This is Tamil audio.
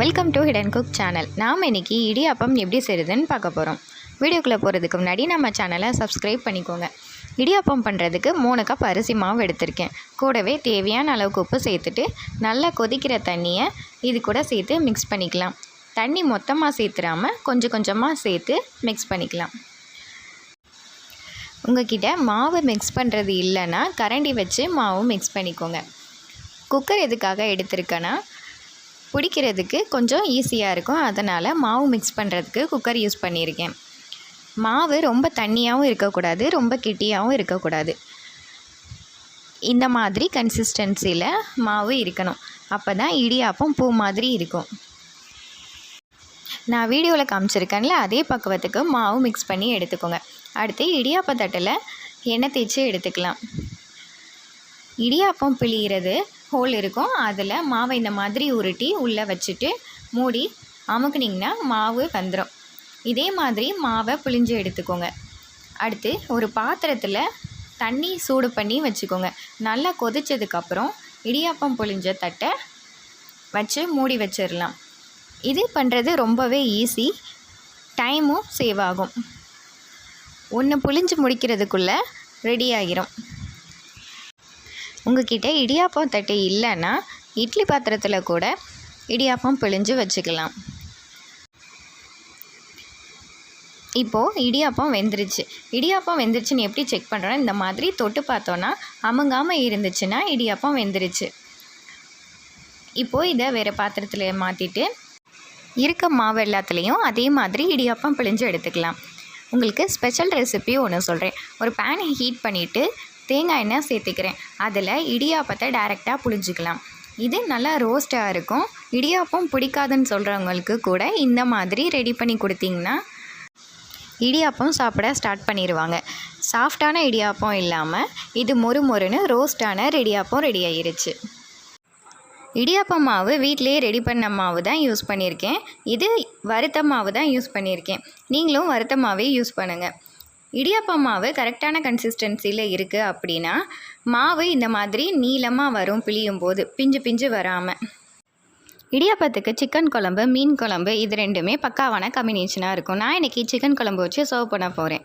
Welcome to hidden cook channel நாம் இன்றைக்கி இடியாப்பம் எப்படி செய்கிறதுன்னு பார்க்க போகிறோம் வீடியோக்குள்ளே போகிறதுக்கு முன்னாடி நம்ம சேனலை சப்ஸ்கிரைப் பண்ணிக்கோங்க. இடியாப்பம் பண்ணுறதுக்கு மூணு கப் அரிசி மாவு எடுத்திருக்கேன். கூடவே தேவையான அளவுக்கு உப்பு சேர்த்துட்டு நல்லா கொதிக்கிற தண்ணியை இது கூட சேர்த்து மிக்ஸ் பண்ணிக்கலாம். தண்ணி மொத்தமாக சேர்த்துறாமல் கொஞ்சம் கொஞ்சமாக சேர்த்து மிக்ஸ் பண்ணிக்கலாம். உங்ககிட்ட மாவு மிக்ஸ் பண்ணுறது இல்லைன்னா கரண்டி வச்சு மாவு மிக்ஸ் பண்ணிக்கோங்க. குக்கர் எதுக்காக எடுத்திருக்கேன்னா பிடிக்கிறதுக்கு கொஞ்சம் ஈஸியாக இருக்கும். அதனால் மாவு மிக்ஸ் பண்ணுறதுக்கு குக்கர் யூஸ் பண்ணியிருக்கேன். மாவு ரொம்ப தண்ணியாகவும் இருக்கக்கூடாது ரொம்ப கிட்டியாகவும் இருக்கக்கூடாது. இந்த மாதிரி கன்சிஸ்டன்சியில் மாவு இருக்கணும். அப்போ தான் இடியாப்பம் பூ மாதிரி இருக்கும். நான் வீடியோவில் காமிச்சிருக்கேன்ல அதே பக்குவத்துக்கு மாவு மிக்ஸ் பண்ணி எடுத்துக்கோங்க. அடுத்து இடியாப்ப தட்டில் எண்ணெய் தேய்ச்சி எடுத்துக்கலாம். இடியாப்பம் பிழிகிறது ஹோல் இருக்கும். அதில் மாவை இந்த மாதிரி உருட்டி உள்ளே வச்சுட்டு மூடி அமுக்குனிங்கன்னா மாவு வந்துடும் இதே மாதிரி மாவை புளிஞ்சு எடுத்துக்கோங்க. அடுத்து ஒரு பாத்திரத்தில் தண்ணி சூடு பண்ணி வச்சுக்கோங்க. நல்லா கொதிச்சதுக்கப்புறம் இடியாப்பம் புழிஞ்ச தட்டை வச்சு மூடி வச்சிடலாம் இது பண்ணுறது ரொம்பவே ஈஸி. டைமும் சேவ் ஆகும். ஒன்று புழிஞ்சு முடிக்கிறதுக்குள்ளே ரெடி ஆகிரும் உங்ககிட்ட இடியாப்பம் தட்டு இல்லைன்னா இட்லி பாத்திரத்தில் கூட இடியாப்பம் பிழிஞ்சு வச்சுக்கலாம். இப்போது இடியாப்பம் வெந்துருச்சு. இடியாப்பம் வெந்துருச்சுன்னு எப்படி செக் பண்ணுறோன்னா இந்த மாதிரி தொட்டு பார்த்தோன்னா அமுங்காமல் இருந்துச்சுன்னா இடியாப்பம் வெந்துருச்சு. இப்போது இதை வேறு பாத்திரத்தில் மாற்றிட்டு இருக்க மாவு எல்லாத்துலேயும் அதே மாதிரி இடியாப்பம் பிழிஞ்சு எடுத்துக்கலாம். உங்களுக்கு ஸ்பெஷல் ரெசிபி ஒன்று சொல்கிறேன் ஒரு பேனை ஹீட் பண்ணிவிட்டு தேங்காய் எண்ணெய் சேர்த்துக்கிறேன். அதில் இடியாப்பத்தை டைரெக்டாக புழிஞ்சிக்கலாம். இது நல்லா ரோஸ்ட்டாக இருக்கும். இடியாப்பம் பிடிக்காதுன்னு சொல்கிறவங்களுக்கு கூட இந்த மாதிரி ரெடி பண்ணி கொடுத்தீங்கன்னா இடியாப்பம் சாப்பிட ஸ்டார்ட் பண்ணிடுவாங்க சாஃப்டான இடியாப்பம் இல்லாமல் இது மொறு மொறுன்னு ரோஸ்டான ரெடியாப்பம் ரெடி ஆயிருச்சு. இடியாப்பம் மாவு வீட்டிலேயே ரெடி பண்ண மாவு தான் யூஸ் பண்ணியிருக்கேன் இது வறுத்த மாவு தான் யூஸ் பண்ணியிருக்கேன் நீங்களும் வறுத்த மாவே யூஸ் பண்ணுங்கள் இடியாப்பம் மாவு கரெக்டான கன்சிஸ்டன்சியில் இருக்குது அப்படின்னா மாவு இந்த மாதிரி நீளமாக வரும் பிழியும் போது பிஞ்சு பிஞ்சு வராமல் இடியாப்பத்துக்கு சிக்கன் குழம்பு மீன் குழம்பு இது ரெண்டுமே பக்காவான காம்பினேஷனாக இருக்கும். நான் இன்றைக்கி சிக்கன் குழம்பு வச்சு சர்வ் பண்ண போகிறேன்